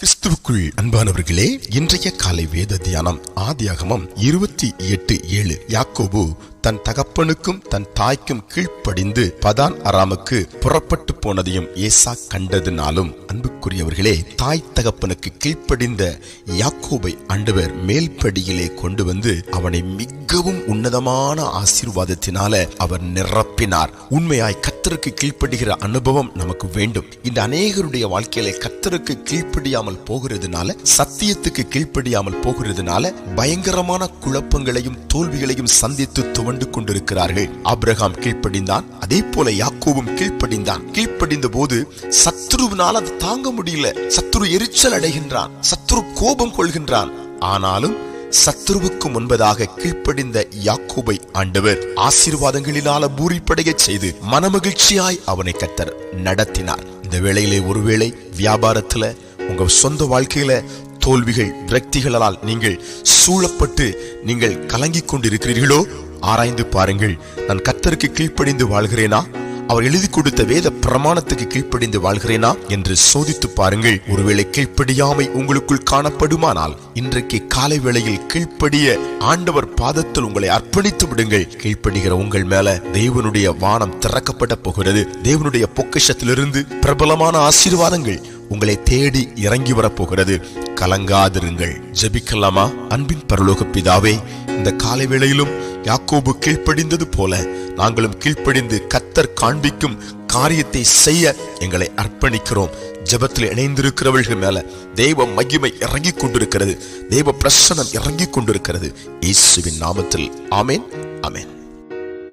கிறிஸ்துவுக்குள் அன்பானவர்களே இன்றைய காலை வேத தியானம் ஆதியாகமம் இருபத்தி எட்டு ஏழு யாக்கோபு தன் தகப்பனுக்கும் தன் தாய்க்கும் கீழ்ப்படிந்து பதான் அராமுக்கு புறப்பட்டு போனதையும் ஏசா கண்டதினாலும் அன்புக்குரியவர்களே தாய் தகப்பனுக்கு கீழ்ப்படிந்த யாக்கோபை ஆண்டவர் மேல்படியிலே கொண்டு வந்து அவனை மிகவும் உன்னதமான ஆசீர்வாதத்தினால அவர் நிரப்பினார். உண்மையாய் கத்தருக்கு கீழ்ப்படுகிற அனுபவம் நமக்கு வேண்டும். இந்த அநேகருடைய வாழ்க்கையில கத்தருக்கு கீழ்ப்படியாமல் போகிறதுனால சத்தியத்துக்கு கீழ்ப்படியாமல் போகிறதுனால பயங்கரமான குழப்பங்களையும் தோல்விகளையும் சந்தித்து துவண்டு வாழ்ந்து கொண்டிருக்கிறார்கள். ஆப்ரஹாம் கீழ்ப்படிந்தான். அதே போல யாக்கோவும் கீழ்ப்படிந்தான். கீழ்ப்படிந்த போது சத்ருவினால் அது தாங்க முடியல. சத்ரு எரிச்சல் அடைகின்றான். சத்ரு கோபம் கொள்கின்றான். ஆனாலும் சத்ருவுக்கு முன்பதாக கீழ்ப்படிந்த யாக்கோபை ஆண்டவர் ஆசீர்வாதங்களினால பூரிப்படைய செய்து மனமகிழ்ச்சியாய் அவனை கத்தர் நடத்தினார். இந்த வேளையிலே ஒருவேளை வியாபாரத்துல உங்க சொந்த வாழ்க்கையில தோல்விகள் விரக்திகளால் நீங்கள் சூழப்பட்டு நீங்கள் கலங்கிக் கொண்டிருக்கிறீர்களோ ஆராய்ந்து பாருங்கள். நான் கத்தருக்கு கீழ்ப்படிந்து வாழ்கிறேனா? அவர் எழுதி கொடுத்த வேத பிரமாணத்துக்கு கீழ்ப்படிந்து வாழ்கிறேனா? என்று சோதித்து பாருங்கள். ஒருவேளை கீழ்ப்படியாமை உங்களுக்குள் காணப்படுமானால் இன்றைக்கு காலை வேளையில் கீழ்ப்படிய ஆண்டவர் பாதத்தில் உங்களை அர்ப்பணித்து விடுங்கள். கீழ்ப்படுகிற உங்கள் மேல தேவனுடைய வானம் திறக்கப்பட போகிறது. தேவனுடைய பொக்கிஷத்திலிருந்து பிரபலமான ஆசீர்வாதங்கள் உங்களை தேடி இறங்கி வரப்போகிறது. கலங்காதிருங்கள். ஜபிக்கலாமா? அன்பின் பரலோக பிதாவே இந்த காலை வேளையிலும் யாக்கோபு கீழ்ப்படிந்தது போல நாங்களும் கீழ்ப்படிந்து கத்தர் காண்பிக்கும் காரியத்தை செய்ய எங்களை அர்ப்பணிக்கிறோம். ஜெபத்தில் இணைந்திருக்கிறவர்கள் மேல தெய்வ மகிமை இறங்கிக் கொண்டிருக்கிறது. தெய்வ பிரசனம் இறங்கிக் கொண்டிருக்கிறது. இயேசுவின் நாமத்தில். ஆமேன். ஆமேன்.